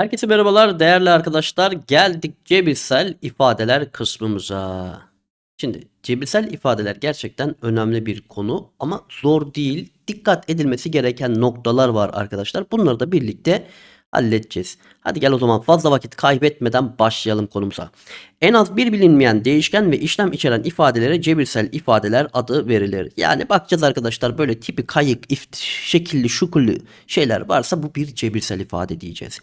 Herkese merhabalar değerli arkadaşlar. Geldik cebirsel ifadeler kısmımıza. Şimdi cebirsel ifadeler gerçekten önemli bir konu ama zor değil. Dikkat edilmesi gereken noktalar var arkadaşlar. Bunları da birlikte halledeceğiz. Hadi gel o zaman fazla vakit kaybetmeden başlayalım konumuza. En az bir bilinmeyen değişken ve işlem içeren ifadelere cebirsel ifadeler adı verilir. Yani bakacağız arkadaşlar böyle tipi kayık, ift, şekilli, şukullu şeyler varsa bu bir cebirsel ifade diyeceğiz.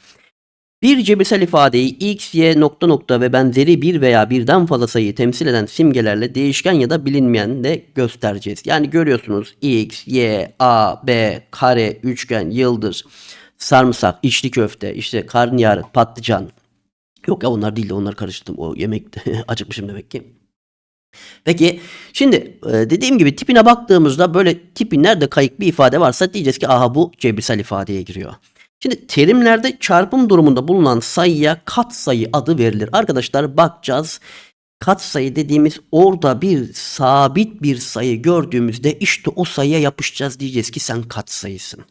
Bir cebirsel ifadeyi x, y, nokta nokta ve benzeri bir veya birden fazla sayıyı temsil eden simgelerle değişken ya da bilinmeyenle göstereceğiz. Yani görüyorsunuz x, y, a, b, kare, üçgen, yıldız, sarımsak, içli köfte, işte karnıyarık, patlıcan. Yok ya onlar değil de onları karıştırdım. O yemek acıkmışım demek ki. Peki şimdi e, dediğim gibi tipine baktığımızda böyle tipi nerede kayık bir ifade varsa diyeceğiz ki aha bu cebirsel ifadeye giriyor. Şimdi terimlerde çarpım durumunda bulunan sayıya katsayı adı verilir. Arkadaşlar bakacağız. Katsayı dediğimiz orada bir sabit bir sayı gördüğümüzde işte o sayıya yapışacağız diyeceğiz ki sen katsayısın.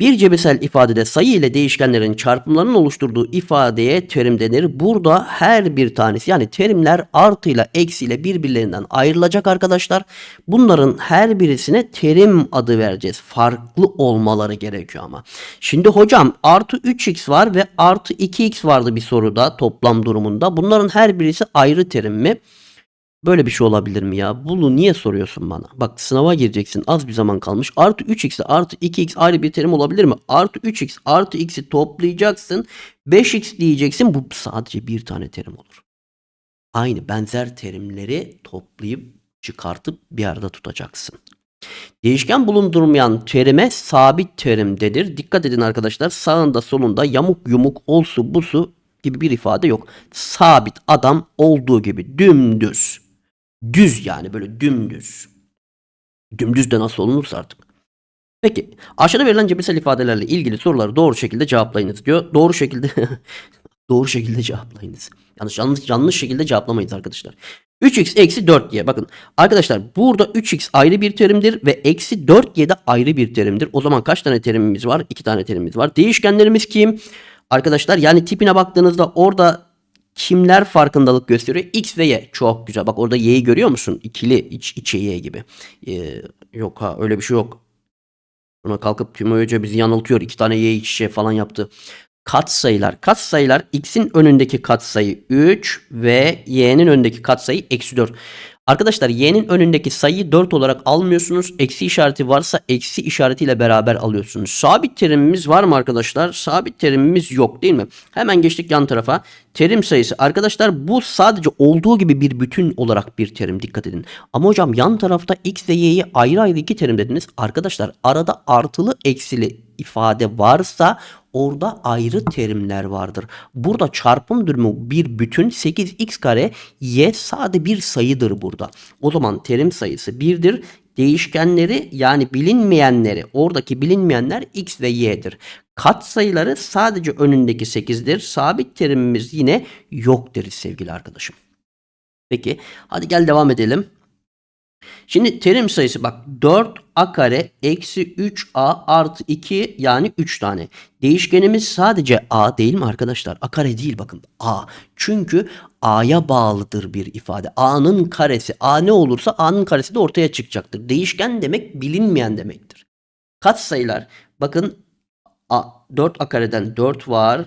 Bir cebirsel ifadede sayı ile değişkenlerin çarpımlarının oluşturduğu ifadeye terim denir. Burada her bir tanesi yani terimler artıyla eksiyle birbirlerinden ayrılacak arkadaşlar. Bunların her birisine terim adı vereceğiz. Farklı olmaları gerekiyor ama. Şimdi hocam artı 3x var ve artı 2x vardı bir soruda toplam durumunda. Bunların her birisi ayrı terim mi? Böyle bir şey olabilir mi ya? Bunu niye soruyorsun bana? Bak sınava gireceksin. Az bir zaman kalmış. Artı 3x ile artı 2x ayrı bir terim olabilir mi? Artı 3x artı x'i toplayacaksın. 5x diyeceksin. Bu sadece bir tane terim olur. Aynı benzer terimleri toplayıp çıkartıp bir arada tutacaksın. Değişken bulundurmayan terime sabit terim denir. Dikkat edin arkadaşlar sağında solunda yamuk yumuk olsu busu gibi bir ifade yok. Sabit adam olduğu gibi dümdüz. Düz yani böyle dümdüz. Dümdüz de nasıl olunursa artık. Peki aşağıda verilen cebirsel ifadelerle ilgili soruları doğru şekilde cevaplayınız diyor. Doğru şekilde doğru şekilde cevaplayınız. Yanlış yanlış yanlış şekilde cevaplamayınız arkadaşlar. 3x eksi 4y. Bakın arkadaşlar burada 3x ayrı bir terimdir ve eksi 4y de ayrı bir terimdir. O zaman kaç tane terimimiz var? 2 tane terimimiz var. Değişkenlerimiz kim? Arkadaşlar yani tipine baktığınızda orada kimler farkındalık gösteriyor? X ve Y. Çok güzel. Bak orada Y'yi görüyor musun? İkili iç içe Y gibi. Ee, yok ha öyle bir şey yok. Sonra kalkıp Timo Hoca bizi yanıltıyor. İki tane Y iç içe falan yaptı. Katsayılar. Katsayılar X'in önündeki katsayı 3 ve Y'nin önündeki katsayı eksi 4. Arkadaşlar y'nin önündeki sayıyı 4 olarak almıyorsunuz. Eksi işareti varsa eksi işaretiyle beraber alıyorsunuz. Sabit terimimiz var mı arkadaşlar? Sabit terimimiz yok değil mi? Hemen geçtik yan tarafa. Terim sayısı. Arkadaşlar bu sadece olduğu gibi bir bütün olarak bir terim. Dikkat edin. Ama hocam yan tarafta x ve y'yi ayrı ayrı iki terim dediniz. Arkadaşlar arada artılı eksili ifade varsa orada ayrı terimler vardır. Burada çarpım durumu bir bütün 8x kare y sade bir sayıdır burada. O zaman terim sayısı 1'dir. Değişkenleri yani bilinmeyenleri oradaki bilinmeyenler x ve y'dir. Kat sayıları sadece önündeki 8'dir. Sabit terimimiz yine yok deriz sevgili arkadaşım. Peki hadi gel devam edelim. Şimdi terim sayısı bak 4a kare eksi 3a artı 2 yani 3 tane. Değişkenimiz sadece a değil mi arkadaşlar? a kare değil bakın a. Çünkü a'ya bağlıdır bir ifade. a'nın karesi a ne olursa a'nın karesi de ortaya çıkacaktır. Değişken demek bilinmeyen demektir. Kat sayılar bakın a, 4a kareden 4 var.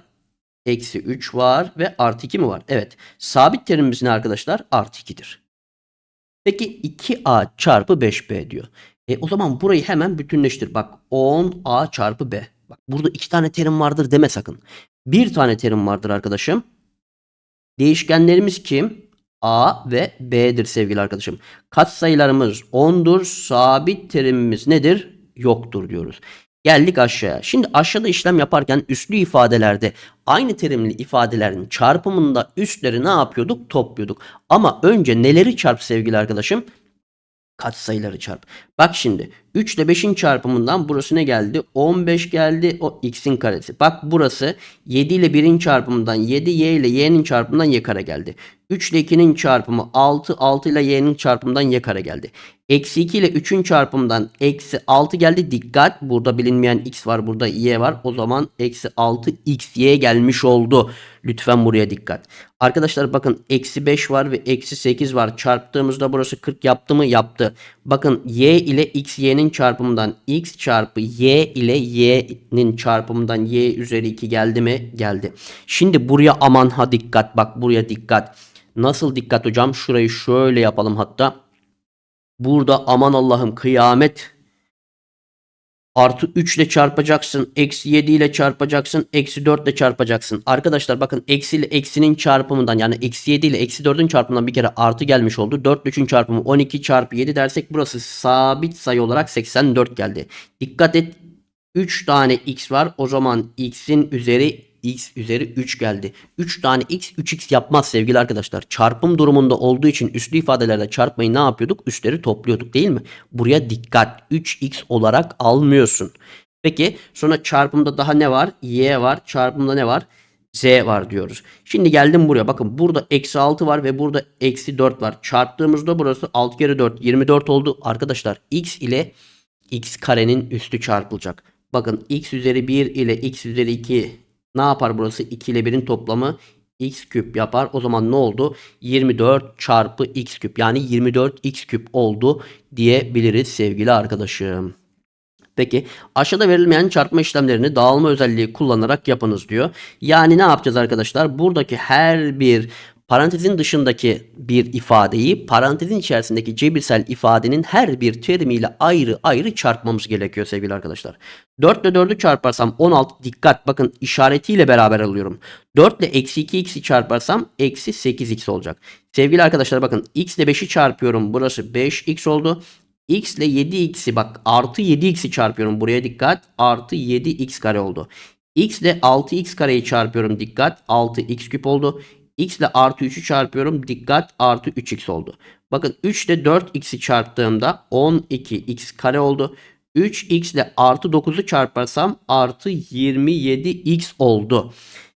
Eksi 3 var ve artı 2 mi var? Evet. Sabit terimimiz ne arkadaşlar? Artı 2'dir. Peki 2a çarpı 5b diyor. E, o zaman burayı hemen bütünleştir. Bak 10a çarpı b. Bak burada iki tane terim vardır deme sakın. Bir tane terim vardır arkadaşım. Değişkenlerimiz kim? A ve B'dir sevgili arkadaşım. Katsayılarımız 10'dur. Sabit terimimiz nedir? Yoktur diyoruz. Geldik aşağıya. Şimdi aşağıda işlem yaparken üslü ifadelerde aynı terimli ifadelerin çarpımında üstleri ne yapıyorduk? Topluyorduk. Ama önce neleri çarp sevgili arkadaşım? Katsayıları çarp. Bak şimdi 3 ile 5'in çarpımından burası ne geldi? 15 geldi. O x'in karesi. Bak burası 7 ile 1'in çarpımından 7 y ile y'nin çarpımından y kare geldi. 3 ile 2'nin çarpımı 6. 6 ile y'nin çarpımından y kare geldi. Eksi 2 ile 3'ün çarpımından eksi 6 geldi. Dikkat burada bilinmeyen x var burada y var. O zaman eksi 6 x y gelmiş oldu. Lütfen buraya dikkat. Arkadaşlar bakın eksi 5 var ve eksi 8 var. Çarptığımızda burası 40 yaptı mı? Yaptı. Bakın y ile x y'nin çarpımından x çarpı y ile y'nin çarpımından y üzeri 2 geldi mi? Geldi. Şimdi buraya aman ha dikkat. Bak buraya dikkat. Nasıl dikkat hocam? Şurayı şöyle yapalım hatta. Burada aman Allah'ım kıyamet artı 3 ile çarpacaksın. Eksi 7 ile çarpacaksın. Eksi 4 ile çarpacaksın. Arkadaşlar bakın eksi ile eksinin çarpımından yani eksi 7 ile eksi 4'ün çarpımından bir kere artı gelmiş oldu. 4 ile 3'ün çarpımı 12 çarpı 7 dersek burası sabit sayı olarak 84 geldi. Dikkat et 3 tane x var. O zaman x'in üzeri x üzeri 3 geldi. 3 tane x 3x yapmaz sevgili arkadaşlar. Çarpım durumunda olduğu için üslü ifadelerde çarpmayı ne yapıyorduk? Üstleri topluyorduk değil mi? Buraya dikkat. 3x olarak almıyorsun. Peki sonra çarpımda daha ne var? y var. Çarpımda ne var? z var diyoruz. Şimdi geldim buraya. Bakın burada eksi 6 var ve burada eksi 4 var. Çarptığımızda burası 6 kere 4 24 oldu. Arkadaşlar x ile x karenin üstü çarpılacak. Bakın x üzeri 1 ile x üzeri 2 ne yapar burası? 2 ile 1'in toplamı x küp yapar. O zaman ne oldu? 24 çarpı x küp yani 24 x küp oldu diyebiliriz sevgili arkadaşım. Peki aşağıda verilmeyen çarpma işlemlerini dağılma özelliği kullanarak yapınız diyor. Yani ne yapacağız arkadaşlar? Buradaki her bir parantezin dışındaki bir ifadeyi parantezin içerisindeki cebirsel ifadenin her bir terimiyle ayrı ayrı çarpmamız gerekiyor sevgili arkadaşlar. 4 ile 4'ü çarparsam 16 dikkat bakın işaretiyle beraber alıyorum. 4 ile eksi 2x'i çarparsam eksi 8x olacak. Sevgili arkadaşlar bakın x ile 5'i çarpıyorum burası 5x oldu. x ile 7x'i bak artı 7x'i çarpıyorum buraya dikkat artı 7x kare oldu. x ile 6x kareyi çarpıyorum dikkat 6x küp oldu x ile artı 3'ü çarpıyorum. Dikkat artı 3x oldu. Bakın 3 ile 4x'i çarptığımda 12x kare oldu. 3x ile artı 9'u çarparsam artı 27x oldu.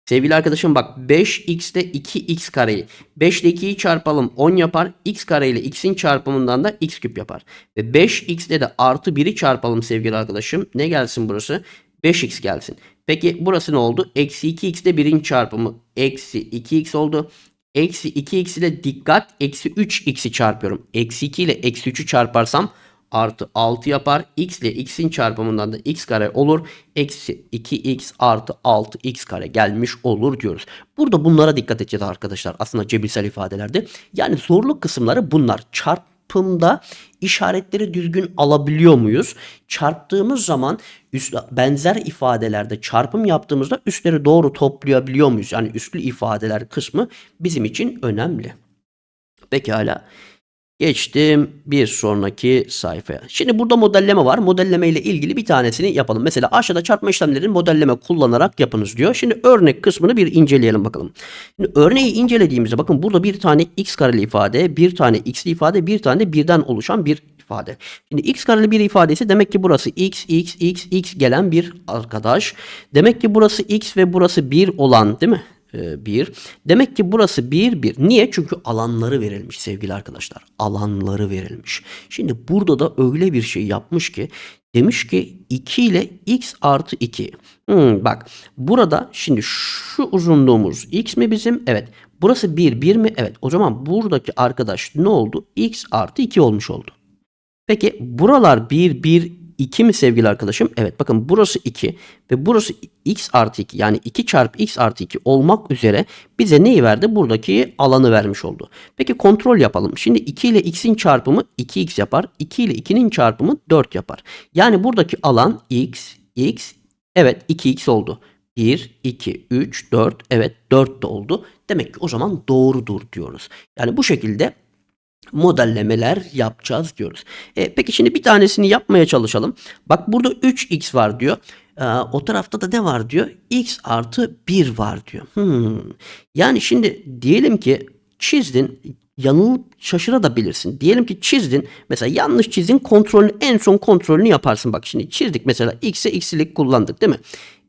Sevgili arkadaşım bak 5x ile 2x kareyi 5 ile 2'yi çarpalım 10 yapar. x kare ile x'in çarpımından da x küp yapar. Ve 5x ile de artı 1'i çarpalım sevgili arkadaşım. Ne gelsin burası? 5x gelsin. Peki burası ne oldu? Eksi 2x ile 1'in çarpımı eksi 2x oldu. Eksi 2x ile dikkat eksi 3x'i çarpıyorum. Eksi 2 ile eksi 3'ü çarparsam artı 6 yapar. x ile x'in çarpımından da x kare olur. Eksi 2x artı 6x kare gelmiş olur diyoruz. Burada bunlara dikkat edeceğiz arkadaşlar. Aslında cebirsel ifadelerde. Yani zorluk kısımları bunlar. Çarpımda işaretleri düzgün alabiliyor muyuz? Çarptığımız zaman üst, benzer ifadelerde çarpım yaptığımızda üstleri doğru toplayabiliyor muyuz? Yani üstlü ifadeler kısmı bizim için önemli. Pekala. Geçtim bir sonraki sayfaya. Şimdi burada modelleme var. Modelleme ile ilgili bir tanesini yapalım. Mesela aşağıda çarpma işlemlerini modelleme kullanarak yapınız diyor. Şimdi örnek kısmını bir inceleyelim bakalım. Şimdi örneği incelediğimizde bakın burada bir tane x kareli ifade, bir tane x'li ifade, bir tane de birden oluşan bir ifade. Şimdi x kareli bir ifadesi demek ki burası x, x, x, x gelen bir arkadaş. Demek ki burası x ve burası 1 olan değil mi? 1. Demek ki burası 1 1. Niye? Çünkü alanları verilmiş sevgili arkadaşlar. Alanları verilmiş. Şimdi burada da öyle bir şey yapmış ki demiş ki 2 ile x artı 2. Hmm, bak burada şimdi şu uzunluğumuz x mi bizim? Evet. Burası 1 1 mi? Evet. O zaman buradaki arkadaş ne oldu? x artı 2 olmuş oldu. Peki buralar 1 1 2 mi sevgili arkadaşım? Evet bakın burası 2 ve burası x artı 2 yani 2 çarpı x artı 2 olmak üzere bize neyi verdi? Buradaki alanı vermiş oldu. Peki kontrol yapalım. Şimdi 2 ile x'in çarpımı 2x yapar. 2 ile 2'nin çarpımı 4 yapar. Yani buradaki alan x, x evet 2x oldu. 1, 2, 3, 4 evet 4 de oldu. Demek ki o zaman doğrudur diyoruz. Yani bu şekilde modellemeler yapacağız diyoruz. E, peki şimdi bir tanesini yapmaya çalışalım. Bak burada 3x var diyor. E, o tarafta da ne var diyor? x artı 1 var diyor. Hmm. Yani şimdi diyelim ki çizdin yanılıp şaşırabilirsin. Diyelim ki çizdin. Mesela yanlış çizdin. Kontrolünü en son kontrolünü yaparsın. Bak şimdi çizdik mesela x'e x'lik kullandık değil mi?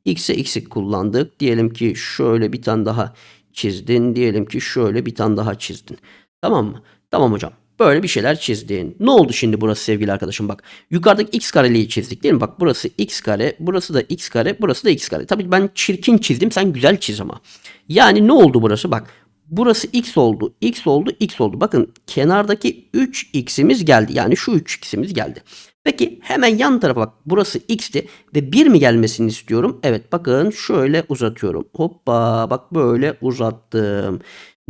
x'e x'lik kullandık. Diyelim ki şöyle bir tane daha çizdin. Diyelim ki şöyle bir tane daha çizdin. Tamam mı? Tamam hocam. Böyle bir şeyler çizdin. Ne oldu şimdi burası sevgili arkadaşım bak. Yukarıdaki x kareliği çizdik değil mi? Bak burası x kare, burası da x kare, burası da x kare. Tabii ben çirkin çizdim sen güzel çiz ama. Yani ne oldu burası bak. Burası x oldu, x oldu, x oldu. Bakın kenardaki 3x'imiz geldi. Yani şu 3x'imiz geldi. Peki hemen yan tarafa bak. Burası x'ti ve 1 mi gelmesini istiyorum? Evet bakın şöyle uzatıyorum. Hoppa bak böyle uzattım.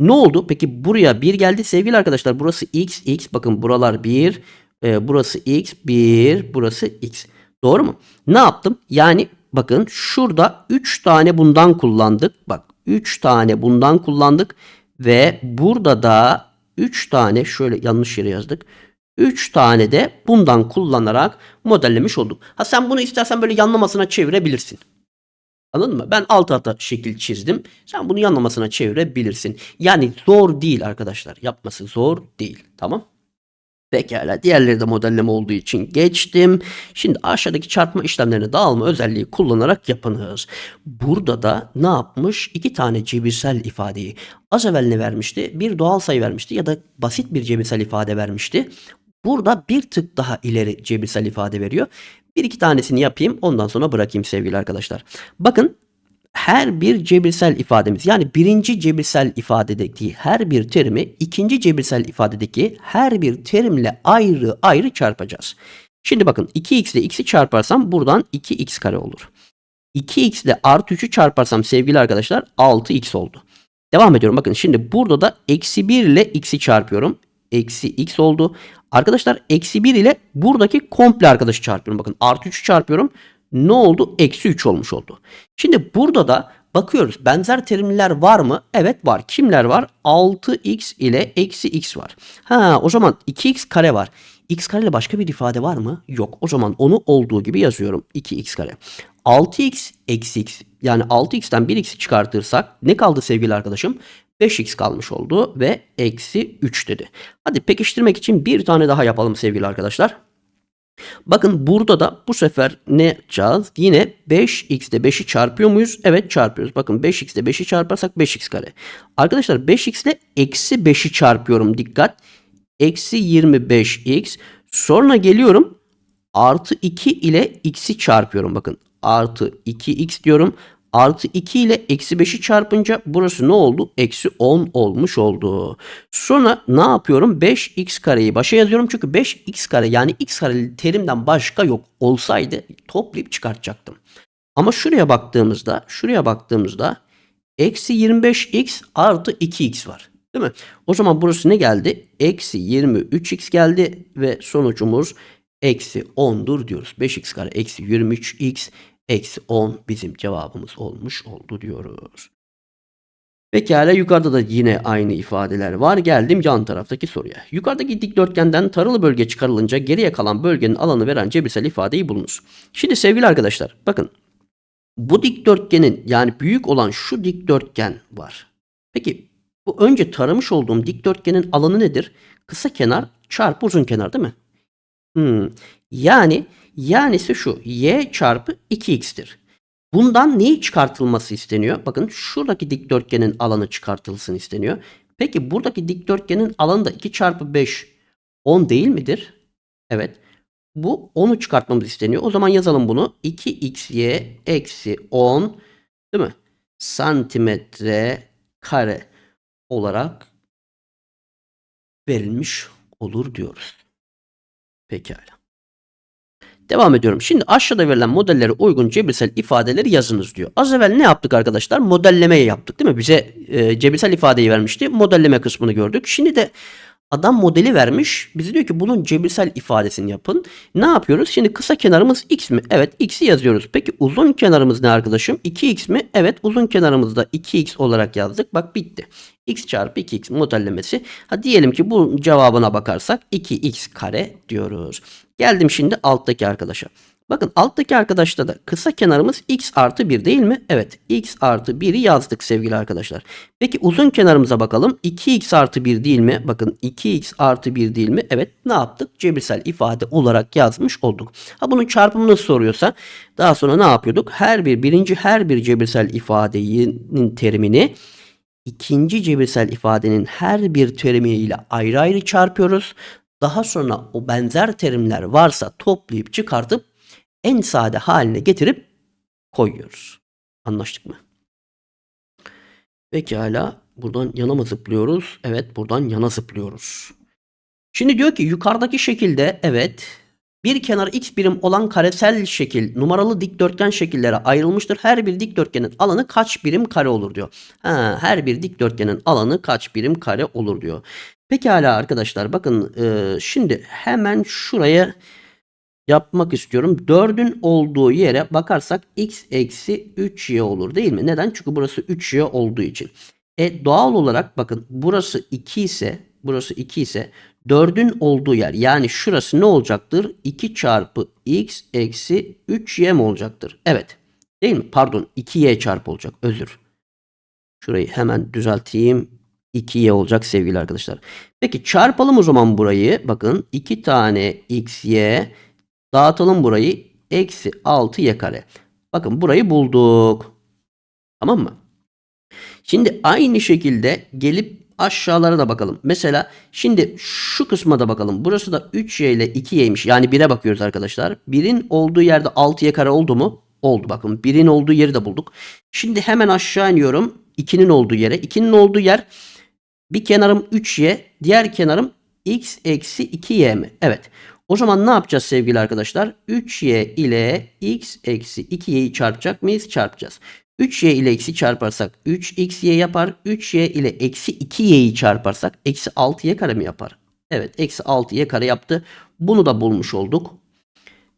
Ne oldu? Peki buraya 1 geldi sevgili arkadaşlar. Burası x, x. Bakın buralar 1. e, burası x, 1. Burası x. Doğru mu? Ne yaptım? Yani bakın şurada 3 tane bundan kullandık. Bak 3 tane bundan kullandık. Ve burada da 3 tane şöyle yanlış yere yazdık. 3 tane de bundan kullanarak modellemiş olduk. Ha sen bunu istersen böyle yanlamasına çevirebilirsin. Anladın mı? Ben alt alta şekil çizdim. Sen bunu yanlamasına çevirebilirsin. Yani zor değil arkadaşlar. Yapması zor değil. Tamam? Pekala. Diğerleri de modelleme olduğu için geçtim. Şimdi aşağıdaki çarpma işlemlerini dağılma özelliği kullanarak yapınız. Burada da ne yapmış? İki tane cebirsel ifadeyi az evvel ne vermişti? Bir doğal sayı vermişti ya da basit bir cebirsel ifade vermişti. Burada bir tık daha ileri cebirsel ifade veriyor. Bir iki tanesini yapayım ondan sonra bırakayım sevgili arkadaşlar. Bakın her bir cebirsel ifademiz yani birinci cebirsel ifadedeki her bir terimi ikinci cebirsel ifadedeki her bir terimle ayrı ayrı çarpacağız. Şimdi bakın 2x ile x'i çarparsam buradan 2x kare olur. 2x ile artı 3'ü çarparsam sevgili arkadaşlar 6x oldu. Devam ediyorum bakın şimdi burada da eksi 1 ile x'i çarpıyorum. Eksi x oldu. Arkadaşlar eksi 1 ile buradaki komple arkadaşı çarpıyorum. Bakın artı 3'ü çarpıyorum. Ne oldu? Eksi 3 olmuş oldu. Şimdi burada da bakıyoruz. Benzer terimler var mı? Evet var. Kimler var? 6x ile eksi x var. Ha o zaman 2x kare var. x kare ile başka bir ifade var mı? Yok. O zaman onu olduğu gibi yazıyorum. 2x kare. 6x eksi x yani 6x'ten 1x'i çıkartırsak ne kaldı sevgili arkadaşım? 5x kalmış oldu ve eksi 3 dedi. Hadi pekiştirmek için bir tane daha yapalım sevgili arkadaşlar. Bakın burada da bu sefer ne yapacağız? Yine 5x ile 5'i çarpıyor muyuz? Evet çarpıyoruz. Bakın 5x ile 5'i çarparsak 5x kare. Arkadaşlar 5x ile eksi 5'i çarpıyorum. Dikkat. Eksi 25x. Sonra geliyorum. Artı 2 ile x'i çarpıyorum. Bakın artı 2x diyorum. Artı 2 ile eksi 5'i çarpınca burası ne oldu? Eksi 10 olmuş oldu. Sonra ne yapıyorum? 5x kareyi başa yazıyorum. Çünkü 5x kare yani x kareli terimden başka yok. Olsaydı toplayıp çıkartacaktım. Ama şuraya baktığımızda, şuraya baktığımızda eksi 25x artı 2x var. Değil mi? O zaman burası ne geldi? Eksi 23x geldi ve sonucumuz eksi 10'dur diyoruz. 5x kare eksi 23x eksi 10 bizim cevabımız olmuş oldu diyoruz. Pekala yukarıda da yine aynı ifadeler var. Geldim yan taraftaki soruya. Yukarıdaki dikdörtgenden taralı bölge çıkarılınca geriye kalan bölgenin alanı veren cebirsel ifadeyi bulunuz. Şimdi sevgili arkadaşlar bakın bu dikdörtgenin yani büyük olan şu dikdörtgen var. Peki bu önce taramış olduğum dikdörtgenin alanı nedir? Kısa kenar çarpı uzun kenar değil mi? Hmm. Yani yanisi şu y çarpı 2x'tir. Bundan neyi çıkartılması isteniyor? Bakın şuradaki dikdörtgenin alanı çıkartılsın isteniyor. Peki buradaki dikdörtgenin alanı da 2 çarpı 5 10 değil midir? Evet. Bu 10'u çıkartmamız isteniyor. O zaman yazalım bunu. 2xy eksi 10 değil mi? Santimetre kare olarak verilmiş olur diyoruz. Pekala. Devam ediyorum. Şimdi aşağıda verilen modellere uygun cebirsel ifadeleri yazınız diyor. Az evvel ne yaptık arkadaşlar? Modellemeyi yaptık değil mi? Bize e, cebirsel ifadeyi vermişti. Modelleme kısmını gördük. Şimdi de adam modeli vermiş. Bize diyor ki bunun cebirsel ifadesini yapın. Ne yapıyoruz? Şimdi kısa kenarımız x mi? Evet x'i yazıyoruz. Peki uzun kenarımız ne arkadaşım? 2x mi? Evet uzun kenarımızda 2x olarak yazdık. Bak bitti. x çarpı 2x modellemesi. Ha diyelim ki bu cevabına bakarsak 2x kare diyoruz. Geldim şimdi alttaki arkadaşa. Bakın alttaki arkadaşta da kısa kenarımız x artı 1 değil mi? Evet x artı 1'i yazdık sevgili arkadaşlar. Peki uzun kenarımıza bakalım. 2x artı 1 değil mi? Bakın 2x artı 1 değil mi? Evet ne yaptık? Cebirsel ifade olarak yazmış olduk. Ha bunun çarpımını soruyorsa daha sonra ne yapıyorduk? Her bir birinci her bir cebirsel ifadenin terimini ikinci cebirsel ifadenin her bir terimiyle ayrı ayrı çarpıyoruz. Daha sonra o benzer terimler varsa toplayıp çıkartıp en sade haline getirip koyuyoruz. Anlaştık mı? Pekala. Buradan yana mı zıplıyoruz? Evet buradan yana zıplıyoruz. Şimdi diyor ki yukarıdaki şekilde evet bir kenar x birim olan karesel şekil numaralı dikdörtgen şekillere ayrılmıştır. Her bir dikdörtgenin alanı kaç birim kare olur diyor. Ha, her bir dikdörtgenin alanı kaç birim kare olur diyor. Pekala arkadaşlar bakın e, şimdi hemen şuraya yapmak istiyorum. 4'ün olduğu yere bakarsak x eksi 3y olur değil mi? Neden? Çünkü burası 3y olduğu için. E doğal olarak bakın burası 2 ise burası 2 ise 4'ün olduğu yer yani şurası ne olacaktır? 2 çarpı x eksi 3y mi olacaktır? Evet. Değil mi? Pardon 2y çarpı olacak. Özür. Şurayı hemen düzelteyim. 2y olacak sevgili arkadaşlar. Peki çarpalım o zaman burayı. Bakın 2 tane xy dağıtalım burayı. Eksi 6y kare. Bakın burayı bulduk. Tamam mı? Şimdi aynı şekilde gelip aşağılara da bakalım. Mesela şimdi şu kısma da bakalım. Burası da 3y ile 2y'ymiş. Yani 1'e bakıyoruz arkadaşlar. 1'in olduğu yerde 6y kare oldu mu? Oldu bakın. 1'in olduğu yeri de bulduk. Şimdi hemen aşağı iniyorum. 2'nin olduğu yere. 2'nin olduğu yer bir kenarım 3y, diğer kenarım x eksi 2y mi? Evet. O zaman ne yapacağız sevgili arkadaşlar? 3y ile x eksi 2y'yi çarpacak mıyız? Çarpacağız. 3y ile x'i çarparsak 3xy yapar. 3y ile eksi 2y'yi çarparsak eksi 6y kare mi yapar? Evet eksi 6y kare yaptı. Bunu da bulmuş olduk.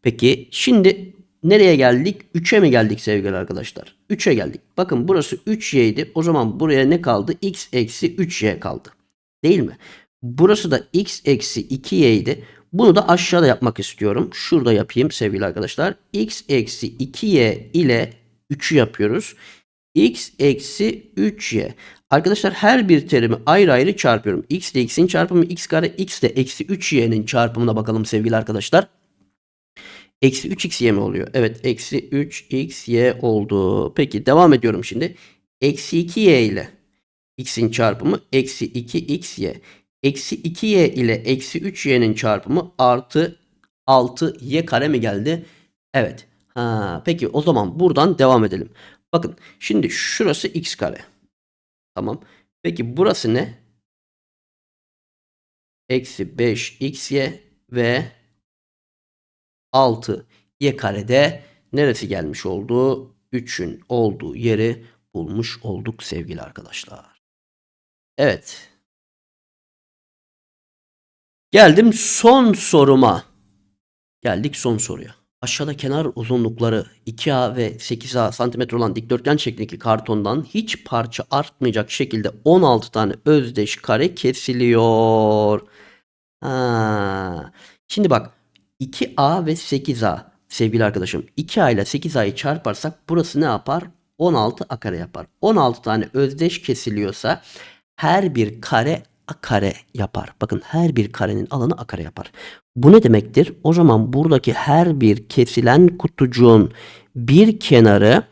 Peki şimdi nereye geldik? 3'e mi geldik sevgili arkadaşlar? 3'e geldik. Bakın burası 3y idi. O zaman buraya ne kaldı? x eksi 3y kaldı. Değil mi? Burası da x eksi 2y idi. Bunu da aşağıda yapmak istiyorum. Şurada yapayım sevgili arkadaşlar. x eksi 2y ile 3'ü yapıyoruz. x eksi 3y. Arkadaşlar her bir terimi ayrı ayrı çarpıyorum. x ile x'in çarpımı x kare. x ile eksi 3y'nin çarpımına bakalım sevgili arkadaşlar. Eksi 3xy mi oluyor? Evet eksi 3xy oldu. Peki devam ediyorum şimdi. Eksi 2y ile x'in çarpımı eksi 2xy. Eksi 2y ile eksi 3y'nin çarpımı artı 6y kare mi geldi? Evet. Ha, peki o zaman buradan devam edelim. Bakın şimdi şurası x kare. Tamam. Peki burası ne? Eksi 5xy ve 6 y karede neresi gelmiş oldu? 3'ün olduğu yeri bulmuş olduk sevgili arkadaşlar. Evet. Geldim son soruma. Geldik son soruya. Aşağıda kenar uzunlukları 2A ve 8A santimetre olan dikdörtgen şeklindeki kartondan hiç parça artmayacak şekilde 16 tane özdeş kare kesiliyor. Ha. Şimdi bak 2A ve 8A sevgili arkadaşım 2A ile 8A'yı çarparsak burası ne yapar? 16 A kare yapar. 16 tane özdeş kesiliyorsa her bir kare A kare yapar. Bakın her bir karenin alanı A kare yapar. Bu ne demektir? O zaman buradaki her bir kesilen kutucuğun bir kenarı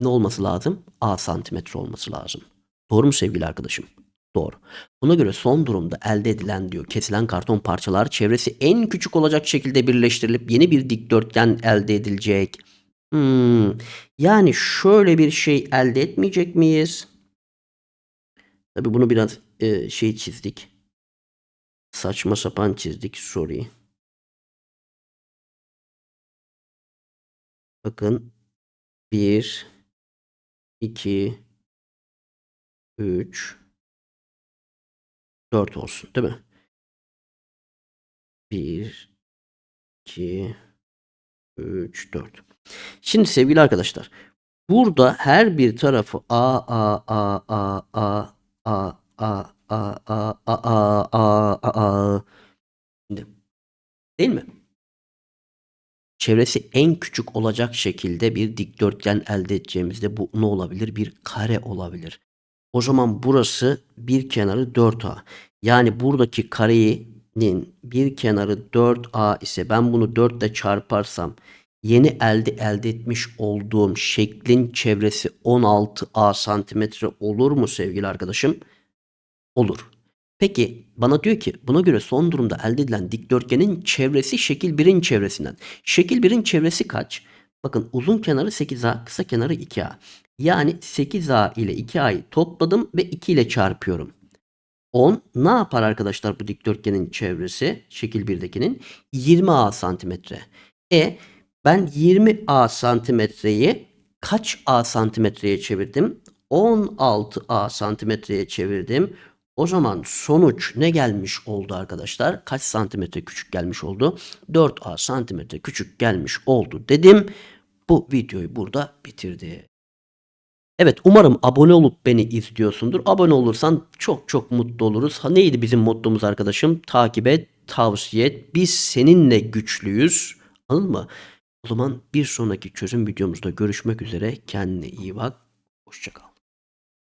ne olması lazım? A santimetre olması lazım. Doğru mu sevgili arkadaşım? Doğru. Buna göre son durumda elde edilen diyor kesilen karton parçalar çevresi en küçük olacak şekilde birleştirilip yeni bir dikdörtgen elde edilecek. Hmm, yani şöyle bir şey elde etmeyecek miyiz? Tabi bunu biraz e, şey çizdik. Saçma sapan çizdik soruyu. Bakın 1 2 3 4 olsun değil mi? 1 2 3 4 Şimdi sevgili arkadaşlar burada her bir tarafı A A A A A A A A A A A A A A değil mi? çevresi en küçük olacak şekilde bir dikdörtgen elde edeceğimizde bu ne olabilir? Bir kare olabilir. O zaman burası bir kenarı 4A. Yani buradaki karenin bir kenarı 4A ise ben bunu 4 ile çarparsam yeni elde elde etmiş olduğum şeklin çevresi 16A santimetre olur mu sevgili arkadaşım? Olur. Peki bana diyor ki buna göre son durumda elde edilen dikdörtgenin çevresi şekil 1'in çevresinden. Şekil 1'in çevresi kaç? Bakın uzun kenarı 8A, kısa kenarı 2A. Yani 8A ile 2A'yı topladım ve 2 ile çarpıyorum. 10 ne yapar arkadaşlar bu dikdörtgenin çevresi? Şekil 1'dekinin 20A santimetre. E ben 20A santimetreyi kaç A santimetreye çevirdim? 16A santimetreye çevirdim. O zaman sonuç ne gelmiş oldu arkadaşlar? Kaç santimetre küçük gelmiş oldu? 4A santimetre küçük gelmiş oldu dedim. Bu videoyu burada bitirdi. Evet umarım abone olup beni izliyorsundur. Abone olursan çok çok mutlu oluruz. Ha, neydi bizim mottomuz arkadaşım? Takip et, tavsiye et. Biz seninle güçlüyüz. Anladın mı? O zaman bir sonraki çözüm videomuzda görüşmek üzere. Kendine iyi bak. Hoşçakal.